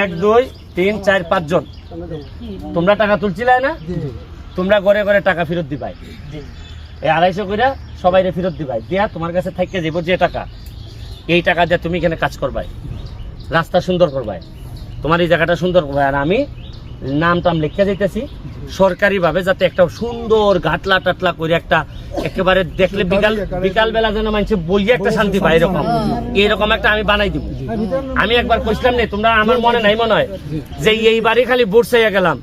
এক দুই তিন চার পাঁচ জন। তোমরা টাকা তুলছিলে না? তোমরা ঘরে ঘরে টাকা ফেরত দিবাই। এই আড়াইশো করে সবাই ফেরত দিবাই। দিয়া তোমার কাছে থাকতে যাব যে টাকা। এই টাকা দিয়ে তুমি এখানে কাজ করবাই। রাস্তা সুন্দর করবাই। তোমার এই জায়গাটা সুন্দর করবাই। আর আমি নাম টাম লিখতে যাইতেছি সরকারি ভাবে যাতে একটা সুন্দর গাটলা টাটলা করে একটা একেবারে দেখলে বিকাল বিকাল বেলা যেন মানুষের বইয়ে একটা শান্তি পায় এরকম। এরকম একটা আমি বানাই দিব। আমি একবার কইছিলাম নেই তোমরা আমার মনে নাই মনে হয় যে এইবারই খালি ভোট চাইয়া গেলাম।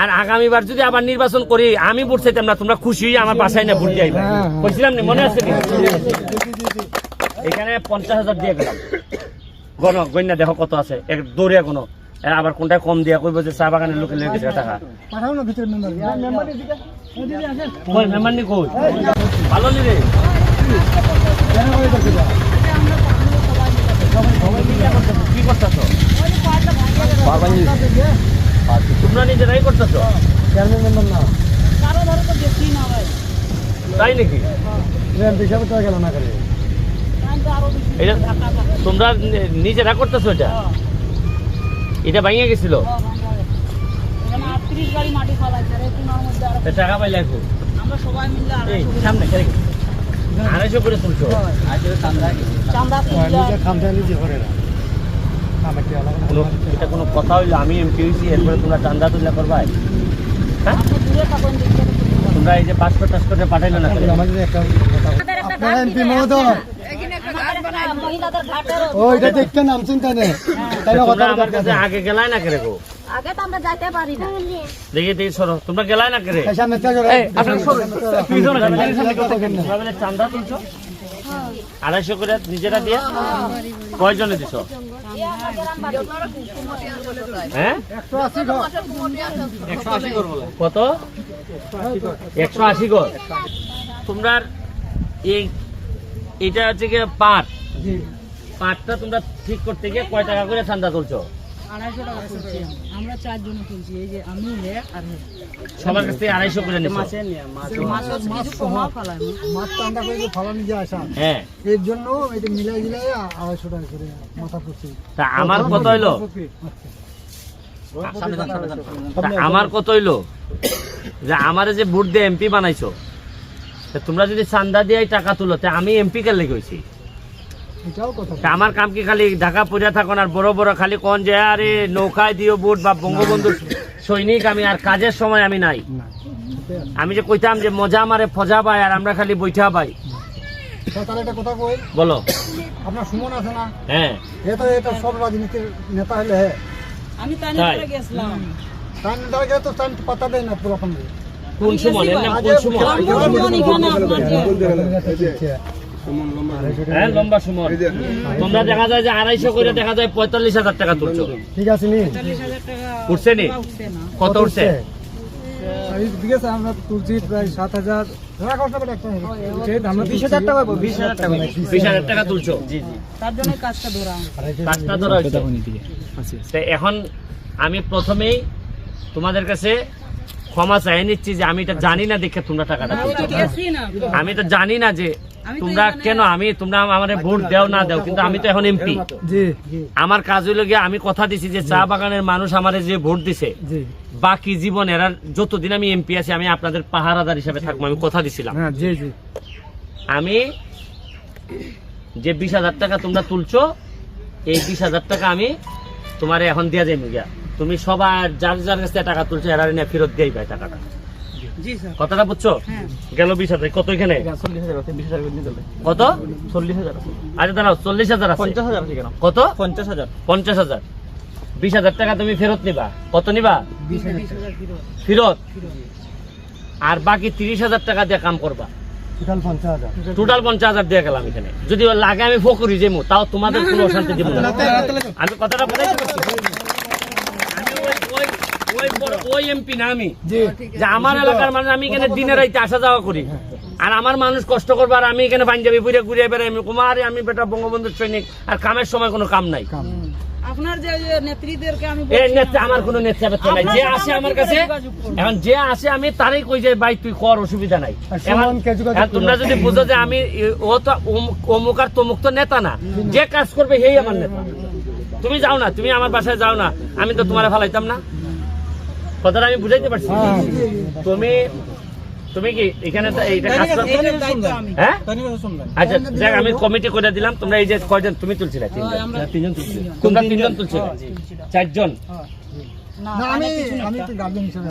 আর আগামীবার যদি আবার নির্বাচন করি আমি ভোট চাইতাম না তোমরা খুশি হয়ে আমার বাসায় না ভোট দিয়ে কইছিলাম নি মনে আছে এখানে পঞ্চাশ হাজার দিয়ে গেলাম। গণ গণ্যা দেখো কত আছে? এক দৌড়িয়া কোনো এরা আবার কোনটা কম দিয়া কইব যে চা বাগানের লোকে লেগে গেছে টাকা? পাঠাও না ভিতরে মেম্বার। কই মেম্বার নি কই? ভালো নি রে? কি করতেছো? তোমরা নিজেরাই করতেছো? চেয়ারম্যান মেম্বার না। তাই নাকি? হিসাবে তো গেল না করে? এটা তোমরা নিজেরা করতেছো এটা? এটা ভাঙিয়ে গেছিল? টাকা পাইলে এখন আমরা সবাই মিলে সামনে আড়াইশো করে তুলছো? চান্দা নিজে খামটা নিজে করে না। আমাকে আলাদা কোনো এটা কোনো কথা হইল? আমি এমপি হয়েছি এরপরে তোমরা চান্দা তুলনা করবাই হ্যাঁ? তোমরা এই যে পাসপোর্ট টাসপোর্টে পাঠাইলো না কেন? আমাদের একটা কথা আপনারা এমপি মহোদয়? মহিলাদের ঘাটের ওইটা দেখতে নামছেন কাছে আগে গেলাই না করে গো? আগে তো আমরা যাইতে পারি না। দেখি দেখি সরো। তোমরা গেলাই না করে? সামনে আপনারা সরো। পিছনে কেন? চান্দা তুলছো আড়াইশো করে নিজেরা দিয়ে? কয়জনে দিছ? হ্যাঁ? কত? একশো আশি গজ তোমরা এই এটা হচ্ছে গিয়ে পাট। পাটটা তোমরা ঠিক করতে গিয়ে কয় টাকা করে চান্দা তুলছো? আড়াইশো টাকা তুলছি আমরা চারজন তুলছি এই যে আমি আর সবার কাছ থেকে আড়াইশো করে নিচ্ছ মাছের কিছু কমা ফেলাই মাছ টান্ডা করে যে যে আসা হ্যাঁ। এর জন্য এটা মিলাই মিলাই আড়াইশো টাকা করে মাথা পড়ছে তা আমার কত হইল? আমার কত হইল? যে আমারে যে ভোট দিয়ে এমপি বানাইছো তোমরা যদি চান্দা দিয়ে টাকা তুলো তা আমি এমপি কে লেগে হয়েছি আমার কাম কি খালি ঢাকা পড়িয়া থাকুন আর বড় বড় খালি কোন যে আরে নৌকায় দিও বুট বা বঙ্গবন্ধুর সৈনিক আমি আর কাজের সময় আমি নাই। আমি যে কইতাম যে মজা মারে ফজা পাই আর আমরা খালি বৈঠা পাই। বলো। আপনার সুমন আছে না? হ্যাঁ। এ তো এটা সব রাজনীতির নেতা হলে হ্যাঁ। আমি তাই তাই? গেছিলাম। তার নেতা গেলে তো পাতা দেয় না পুরো কোন সুমন এর নাম কোন সুমন সুমন এখানে আপনার যে হ্যাঁ লম্বা সুমন। তোমরা দেখা যায় যে আড়াইশো করে দেখা যায় পঁয়তাল্লিশ হাজার টাকা তুলছো। ঠিক আছে নি উঠছে নি? না। কত উঠছে? আমরা তুলছি প্রায় সাত হাজার। এখন আমি প্রথমেই তোমাদের কাছে ক্ষমা চাই নিচ্ছি যে আমি এটা জানি না দেখে তোমরা টাকাটা আমি তো জানি না যে তোমরা কেন আমি তোমরা আমাদের ভোট দেও না দেও কিন্তু আমি তো এখন এমপি আমার কাজ হইল গিয়ে আমি কথা দিছি যে চা বাগানের মানুষ আমারে যে ভোট দিছে বাকি জীবন এরা যতদিন আমি এমপি আছি আমি আপনাদের পাহারাদার হিসাবে থাকব আমি কথা দিছিলাম। হ্যাঁ জি জি। আমি যে বিশ হাজার টাকা তোমরা তুলছো এই বিশ হাজার টাকা আমি তোমার এখন দিয়া যাই গিয়া। তুমি সবার যার যার কাছে টাকা তুলছো এরা নিয়ে ফেরত দিয়েই পাই টাকাটা কথাটা বুঝছ হ্যাঁ গেল বিশ হাজার কত এখানে কত চল্লিশ হাজার আরে দাঁড়াও চল্লিশ হাজার পঞ্চাশ হাজার কত পঞ্চাশ হাজার পঞ্চাশ হাজার বিশ হাজার টাকা তুমি ফেরত নিবা কত নিবা ফেরত ফেরত আর বাকি তিরিশ হাজার টাকা দিয়ে কাম করবা টোটাল পঞ্চাশ হাজার দিয়ে গেলাম এখানে যদি লাগে আমি ফকরি যাব তাও তোমাদের কোনো অশান্তি দিব না আমি কথাটা ওই- ওই এমপি না আমি। যে আমার এলাকার মানুষ আমি এখানে দিনে রাইতে আসা যাওয়া করি। আর আমার মানুষ কষ্ট করবে আর আমি এখানে পাঞ্জাবি ঘুরে ঘুরে বেড়াই। আমি কুমার আমি বেটা বঙ্গবন্ধুর সৈনিক। আর কামের সময় কোনো কাম নাই। আপনার যে যে নেত্রীদেরকে আমি এই বলছি আমার কোনো নেতা নাই। যে আসে আমার কাছে এখন যে আসে আমি তারই কই যে ভাই তুই কর অসুবিধা নাই। আর এখন সুমনকে যোগাযোগ এখন তোমরা যদি বুঝো যে আমি ও তো অমুক- অমুক আর তমুক তো নেতা না। যে কাজ করবে সেই আমার নেতা। তুমি যাও না তুমি আমার বাসায় যাও না। আমি তো তোমার ফালাইতাম না। কথাটা আমি বুঝাইতে পারছি। হ্যাঁ। তুমি তুমি কি এখানে কাজ হ্যাঁ? আচ্ছা দেখ আমি কমিটি করে দিলাম। তোমরা এই যে কয়জন তুমি তুলছিলে? হয়, তিনজন। আমরা তিনজন তুলছিলে তোমরা তিনজন। তুলছিলে চারজন?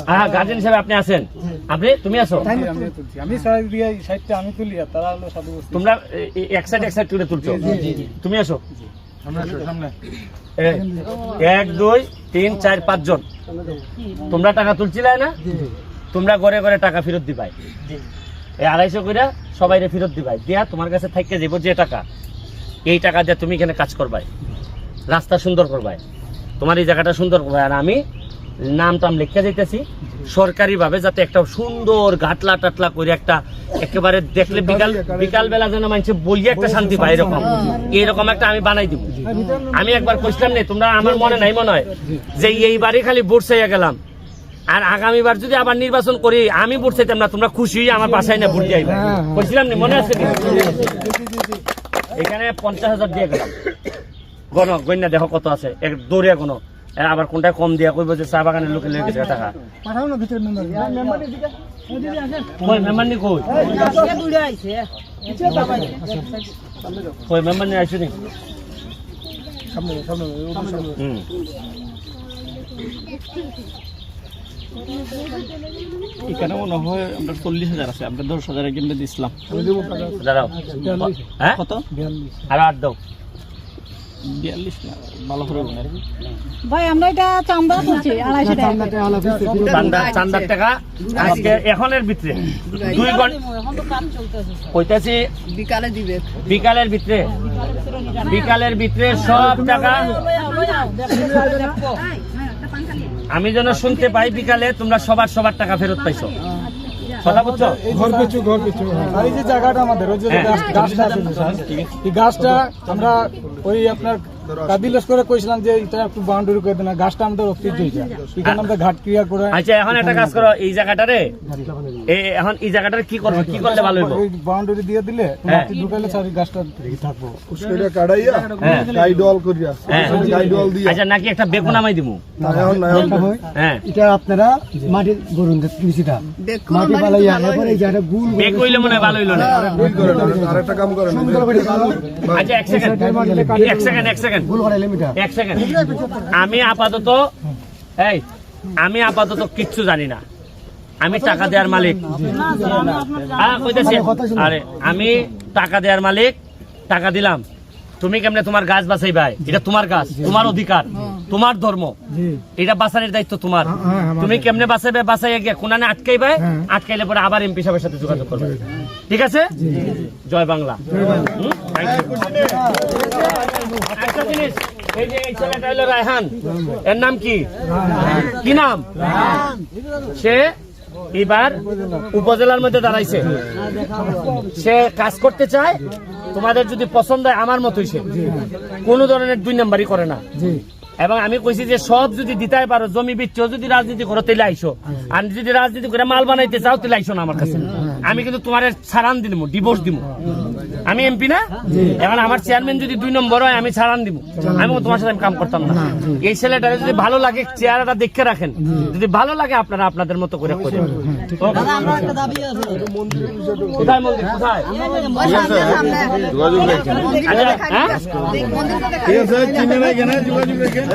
হ্যাঁ। গার্জেন হিসাবে আপনি আছেন? আপনি? তুমি আসো আমি তুলছি। আমি সাইড দিয়ে সাইডটা আমি তুলি আর তারা হলো সাধু বস্তি। তোমরা এক সাইড এক সাইড করে তুলছো? তুমি আসো এক দুই তিন চার পাঁচ জন। তোমরা টাকা তুলছিলে না? তোমরা ঘরে ঘরে টাকা ফেরত দিবাই এই আড়াইশো করে সবাই ফেরত দিবাই দিয়া তোমার কাছে থাকতে যাব যে টাকা। এই টাকা দিয়ে তুমি এখানে কাজ করবাই। রাস্তা সুন্দর করবাই। তোমার এই জায়গাটা সুন্দর করবাই। আর আমি নাম টাম লিখে যাইতেছি সরকারি ভাবে যাতে একটা সুন্দর গাটলা টাটলা করে একটা একেবারে দেখলে বিকাল বিকাল বেলা যেন মানুষ বইয়ে একটা শান্তি পায় এরকম। এরকম একটা আমি বানাই দিব। আমি একবার কইছিলাম নেই তোমরা আমার মনে নাই মনে হয় যে এইবারই খালি চাইয়া গেলাম। আর আগামীবার যদি আবার নির্বাচন করি আমি ভোট চাইতাম না তোমরা খুশি হয়ে আমার বাসায় না ভোট যাইবে কইছিলাম নি মনে আছে? এখানে পঞ্চাশ হাজার দিয়ে গেলাম। গণ গণ্যা দেখো কত আছে? এক দৌড়িয়া গণ। আবার কোনটা কম দিয়া কইব যে চা বাগানের লোকে লেগে গেছে টাকা? পাঠাও না ভিতরে মেম্বার মেম্বার দিকে কই মেম্বার নি কই? দূরে আইছে কই মেম্বার নি আইছো নি? সামনে সামনে হুম। এখানে মনে হয় আমরা চল্লিশ হাজার আছে আমরা দশ হাজার দেবো টাকা দাঁড়াও। হ্যাঁ? কত আর আট দাও। বিয়াল্লিশ ভালো করে ভাই আমরা এটা চান্দা তুলছি আড়াইশো টাকা। চান্দার টাকা। আজকে এখনের ভিতরে দুই ঘণ্টা এখন তো কাজ চলতেছে কইতাছি বিকালে দিবে। বিকালের ভিতরে। বিকালের ভিতরে সব টাকা আমি যেন শুনতে পাই বিকালে তোমরা সবার সবার টাকা ফেরত পাইছো। কথা বুঝছ? ঘর পেছু ঘর পেছু আর এই যে জায়গাটা আমাদের ওই যে হ্যাঁ। গাছ- গাছটা আছে এই গাছটা আমরা ওই আপনার কাদিলস করে কইছিলাম যে এটা একটু বাউন্ডারি করে দেন গাছটা আমাদের ঐতিহ্য এটা এখানে আমরা ঘাট ক্রিয়া করে আচ্ছা এখন একটা কাজ করো এই জায়গাটারে এ এখন এই জায়গাটার কি করব কি করলে ভালো হইব? বাউন্ডারি দিয়ে দিলে হ্যাঁ। মাটি ঢুকাইলে এই গাছটা থাকব। কাটাইয়া হ্যাঁ। গাইডল করিয়া হ্যাঁ। গাইডল দিয়া। আচ্ছা নাকি একটা বেগুন নামাই দিমু? এখন না হ্যাঁ এটা আপনারা মাটি গরুন কৃষিটা মাটি পালাইয়া এরপরে এই জায়গাটা গুল বেগ হইলে মনে ভালো হইল না? আরেকটা কাম করেন আচ্ছা এক সেকেন্ড এক সেকেন্ড এক সেকেন্ড মিটা এক সেকেন্ড। আমি আপাতত এই আমি আপাতত কিচ্ছু জানি না। আমি টাকা দেওয়ার মালিক। আরে আমি টাকা দেওয়ার মালিক টাকা দিলাম। তুমি কেমনে তোমার গাছ বাঁচাই ভাই এটা তোমার গাছ তোমার অধিকার তোমার ধর্ম। এটা বাঁচানোর দায়িত্ব তোমার। তুমি কেমনে বাঁচাবে বাঁচাইয়া গিয়ে কোনানে আটকাইবে আটকাইলে পরে আবার এমপি সাহেবের সাথে যোগাযোগ করবে। ঠিক আছে? জয় বাংলা হুম? Thank you. একটা জিনিস এর নাম কি? কি নাম? সে এবার উপজেলার মধ্যে দাঁড়াইছে। সে কাজ করতে চায়, তোমাদের যদি পছন্দ হয় আমার মতোই সে। কোনো ধরনের দুই নাম্বারই করে না। এবং আমি কইছি যে সব যদি দিতে পারো, জমি বিচ্ছ যদি রাজনীতি করো, তাহলে আইসো। আর যদি রাজনীতি করে মাল বানাইতে চাও, তাহলে আইসো না আমার কাছে। আমি কিন্তু তোমার ছাড়ান দিব ডিভোর্স দিব আমি এমপি না? এখন আমার চেয়ারম্যান যদি দুই নম্বর হয় আমি ছাড়ান দিব। আমি তোমার সাথে আমি কাম করতাম না। এই ছেলেটারে যদি ভালো লাগে চেহারাটা দেখে রাখেন। যদি ভালো লাগে আপনারা আপনাদের মতো করে করে কোথায় মন্দির? কোথায়? যোগাযোগ রেখেন হ্যাঁ? ঠিক আছে? চিনে রাখেন হ্যাঁ, যোগাযোগ রেখেন